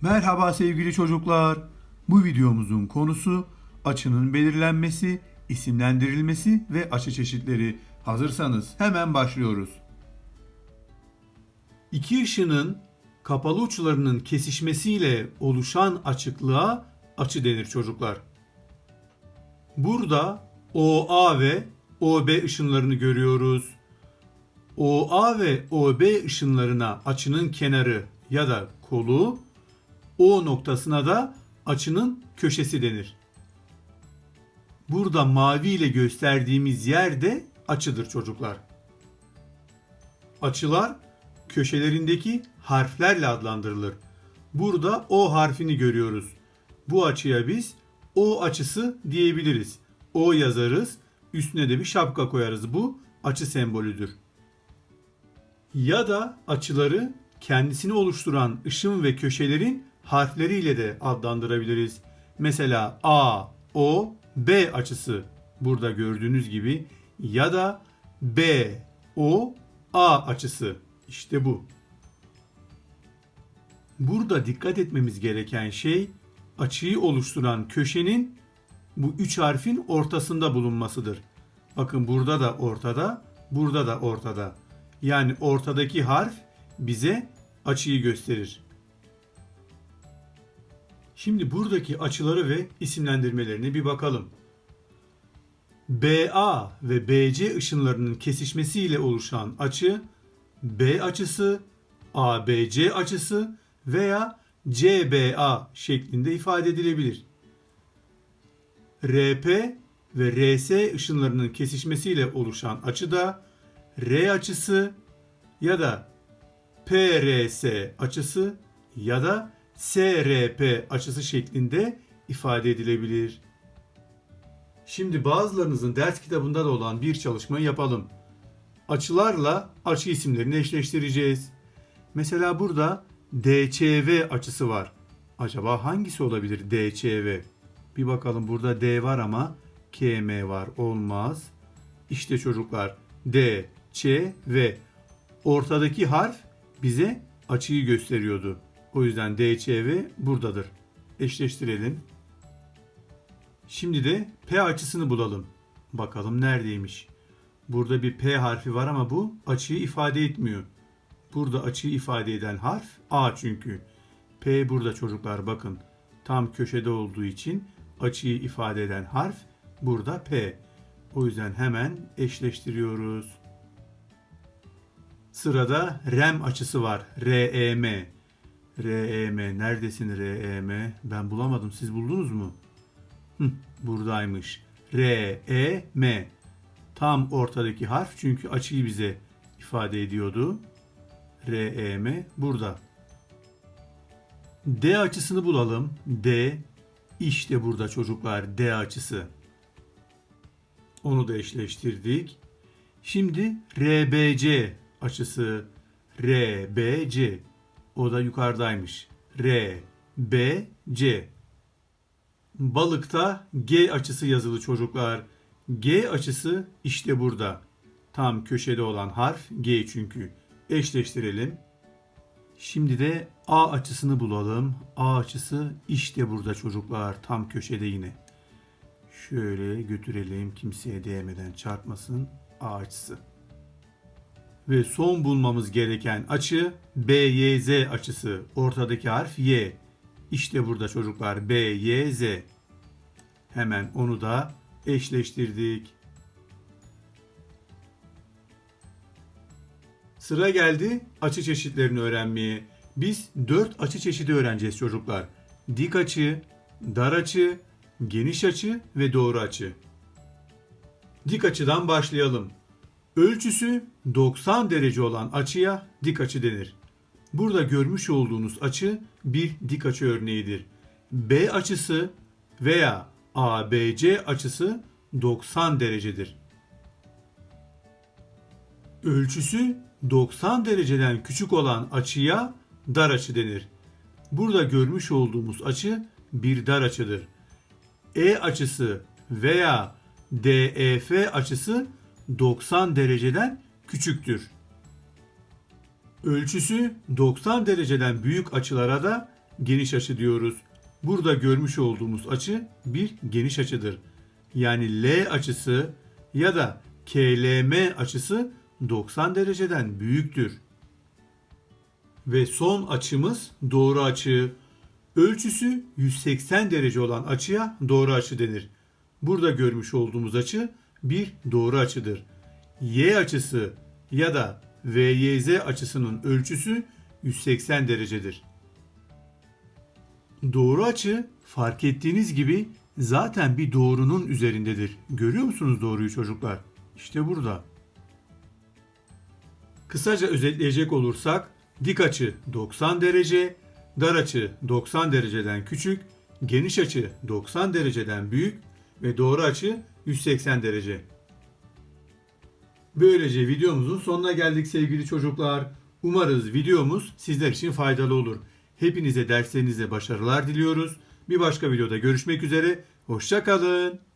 Merhaba sevgili çocuklar. Bu videomuzun konusu açının belirlenmesi, isimlendirilmesi ve açı çeşitleri. Hazırsanız hemen başlıyoruz. İki ışının kapalı uçlarının kesişmesiyle oluşan açıklığa açı denir çocuklar. Burada OA ve OB ışınlarını görüyoruz. OA ve OB ışınlarına açının kenarı ya da kolu, O noktasına da açının köşesi denir. Burada mavi ile gösterdiğimiz yer de açıdır çocuklar. Açılar köşelerindeki harflerle adlandırılır. Burada O harfini görüyoruz. Bu açıya biz O açısı diyebiliriz. O yazarız, üstüne de bir şapka koyarız. Bu açı sembolüdür ya da açıları kendisini oluşturan ışın ve köşelerin harfleriyle de adlandırabiliriz. Mesela A, O, B açısı burada gördüğünüz gibi ya da B, O, A açısı işte bu. Burada dikkat etmemiz gereken şey açıyı oluşturan köşenin bu üç harfin ortasında bulunmasıdır. Bakın burada da ortada, burada da ortada. Yani ortadaki harf bize açıyı gösterir. Şimdi buradaki açıları ve isimlendirmelerine bir bakalım. BA ve BC ışınlarının kesişmesiyle oluşan açı B açısı, ABC açısı veya CBA şeklinde ifade edilebilir. RP ve RS ışınlarının kesişmesiyle oluşan açı da R açısı ya da PRS açısı ya da SRP açısı şeklinde ifade edilebilir. Şimdi bazılarınızın ders kitabında da olan bir çalışmayı yapalım. Açılarla açı isimlerini eşleştireceğiz. Mesela burada DÇV açısı var. Acaba hangisi olabilir DÇV? Bir bakalım burada D var ama KM var. Olmaz. İşte çocuklar D, Ç ve ortadaki harf bize açıyı gösteriyordu. O yüzden D, Ç ve buradadır. Eşleştirelim. Şimdi de P açısını bulalım. Bakalım neredeymiş. Burada bir P harfi var ama bu açıyı ifade etmiyor. Burada açıyı ifade eden harf A çünkü. P burada çocuklar bakın. Tam köşede olduğu için açıyı ifade eden harf burada P. O yüzden hemen eşleştiriyoruz. Sırada REM açısı var. REM. REM. Neredesin REM? Ben bulamadım. Siz buldunuz mu? Hı, buradaymış. REM. Tam ortadaki harf çünkü açıyı bize ifade ediyordu. REM burada. D açısını bulalım. D işte burada çocuklar D açısı. Onu da eşleştirdik. Şimdi RBC açısı RBC. O da yukarıdaymış. RBC. Balıkta G açısı yazılı çocuklar. G açısı işte burada. Tam köşede olan harf G çünkü. Eşleştirelim. Şimdi de A açısını bulalım. A açısı işte burada çocuklar. Tam köşede yine. Şöyle götürelim kimseye değmeden çarpmasın A açısı. Ve son bulmamız gereken açı BYZ açısı. Ortadaki harf Y. İşte burada çocuklar BYZ. Hemen onu da eşleştirdik. Sıra geldi açı çeşitlerini öğrenmeye. Biz 4 açı çeşidi öğreneceğiz çocuklar. Dik açı, dar açı, geniş açı ve doğru açı. Dik açıdan başlayalım. Ölçüsü 90 derece olan açıya dik açı denir. Burada görmüş olduğunuz açı bir dik açı örneğidir. B açısı veya ABC açısı 90 derecedir. Ölçüsü 90 dereceden küçük olan açıya dar açı denir. Burada görmüş olduğumuz açı bir dar açıdır. E açısı veya DEF açısı 90 dereceden küçüktür. Ölçüsü 90 dereceden büyük açılara da geniş açı diyoruz. Burada görmüş olduğumuz açı bir geniş açıdır. Yani L açısı ya da KLM açısı 90 dereceden büyüktür. Ve son açımız doğru açı. Ölçüsü 180 derece olan açıya doğru açı denir. Burada görmüş olduğumuz açı bir doğru açıdır. Y açısı ya da VYZ açısının ölçüsü 180 derecedir. Doğru açı fark ettiğiniz gibi zaten bir doğrunun üzerindedir. Görüyor musunuz doğruyu çocuklar? İşte burada. Kısaca özetleyecek olursak dik açı 90 derece, dar açı 90 dereceden küçük, geniş açı 90 dereceden büyük ve doğru açı 180 derece. Böylece videomuzun sonuna geldik sevgili çocuklar. Umarız videomuz sizler için faydalı olur. Hepinize derslerinizde başarılar diliyoruz. Bir başka videoda görüşmek üzere. Hoşçakalın.